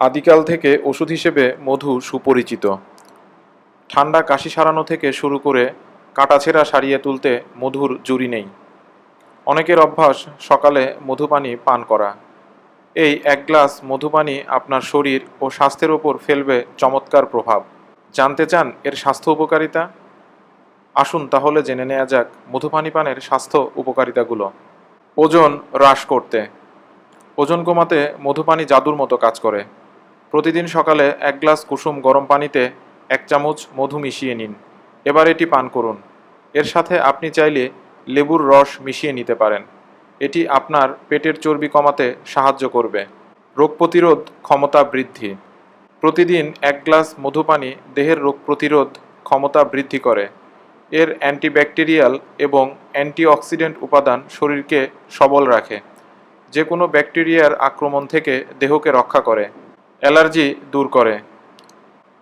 আদিকাল থেকে ওষুধ হিসেবে মধু সুপরিচিত। ঠান্ডা কাশি সারানো থেকে শুরু করে কাটাছেঁড়া সারিয়ে তুলতে মধুর জুড়ি নেই। অনেকের অভ্যাস সকালে মধুপানি পান করা। এই এক গ্লাস মধুপানি আপনার শরীর ও স্বাস্থ্যের ওপর ফেলবে চমৎকার প্রভাব। জানতে চান এর স্বাস্থ্য উপকারিতা? আসুন তাহলে জেনে নেওয়া যাক মধুপানি পানের স্বাস্থ্য উপকারিতাগুলো। ওজন হ্রাস করতে। ওজন কমাতে মধুপানি জাদুর মতো কাজ করে। প্রতিদিন সকালে এক গ্লাস কুসুম গরম পানিতে এক চামচ মধু মিশিয়ে নিন। এবার এটি পান করুন। এর সাথে আপনি চাইলে লেবুর রস মিশিয়ে নিতে পারেন। এটি আপনার পেটের চর্বি কমাতে সাহায্য করবে। রোগ প্রতিরোধ ক্ষমতা বৃদ্ধি। প্রতিদিন এক গ্লাস মধুপানি দেহের রোগ প্রতিরোধ ক্ষমতা বৃদ্ধি করে। এর অ্যান্টিব্যাকটেরিয়াল এবং অ্যান্টিঅক্সিডেন্ট উপাদান শরীরকে সবল রাখে। যে কোনো ব্যাকটেরিয়ার আক্রমণ থেকে দেহকে রক্ষা করে। অ্যালার্জি দূর করে।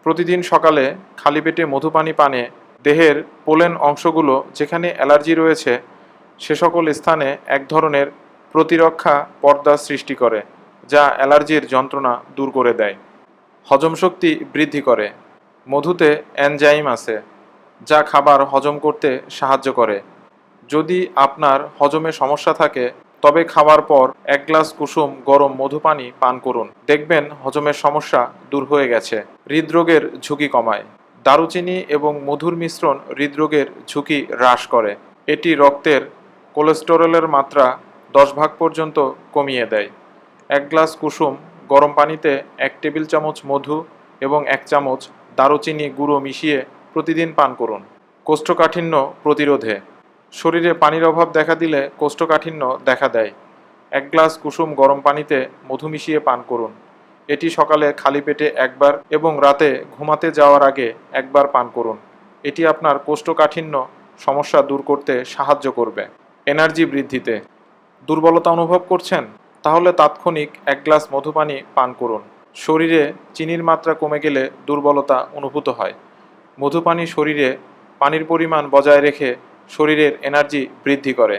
প্রতিদিন সকালে খালি পেটে মধুপানি পানে দেহের পোলেন অংশগুলো যেখানে অ্যালার্জি রয়েছে, সে সকল স্থানে এক ধরনের প্রতিরক্ষা পর্দা সৃষ্টি করে, যা অ্যালার্জির যন্ত্রণা দূর করে দেয়। হজম শক্তি বৃদ্ধি করে। মধুতে অ্যানজাইম আছে, যা খাবার হজম করতে সাহায্য করে। যদি আপনার হজমে সমস্যা থাকে তবে খাওয়ার পর এক গ্লাস কুসুম গরম মধুপানি পান করুন। দেখবেন হজমের সমস্যা দূর হয়ে গেছে। হৃদরোগের ঝুঁকি কমায়। দারুচিনি এবং মধুর মিশ্রণ হৃদরোগের ঝুঁকি হ্রাস করে। এটি রক্তের কোলেস্টেরলের মাত্রা দশ ভাগ পর্যন্ত কমিয়ে দেয়। এক গ্লাস কুসুম গরম পানিতে এক টেবিল চামচ মধু এবং এক চামচ দারুচিনি গুঁড়ো মিশিয়ে প্রতিদিন পান করুন। কোষ্ঠকাঠিন্য প্রতিরোধে। শরীরে পানির অভাব দেখা দিলে কোষ্ঠকাঠিন্য দেখা দেয়। এক গ্লাস কুসুম গরম পানিতে মধু মিশিয়ে পান করুন। এটি সকালে খালি পেটে একবার এবং রাতে ঘুমাতে যাওয়ার আগে একবার পান করুন। এটি আপনার কোষ্ঠকাঠিন্য সমস্যা দূর করতে সাহায্য করবে। এনার্জি বৃদ্ধিতে। দুর্বলতা অনুভব করছেন? তাহলে তাৎক্ষণিক এক গ্লাস মধুপানি পান করুন। শরীরে চিনির মাত্রা কমে গেলে দুর্বলতা অনুভূত হয়। মধুপানি শরীরে পানির পরিমাণ বজায় রেখে শরীরের এনার্জি বৃদ্ধি করে।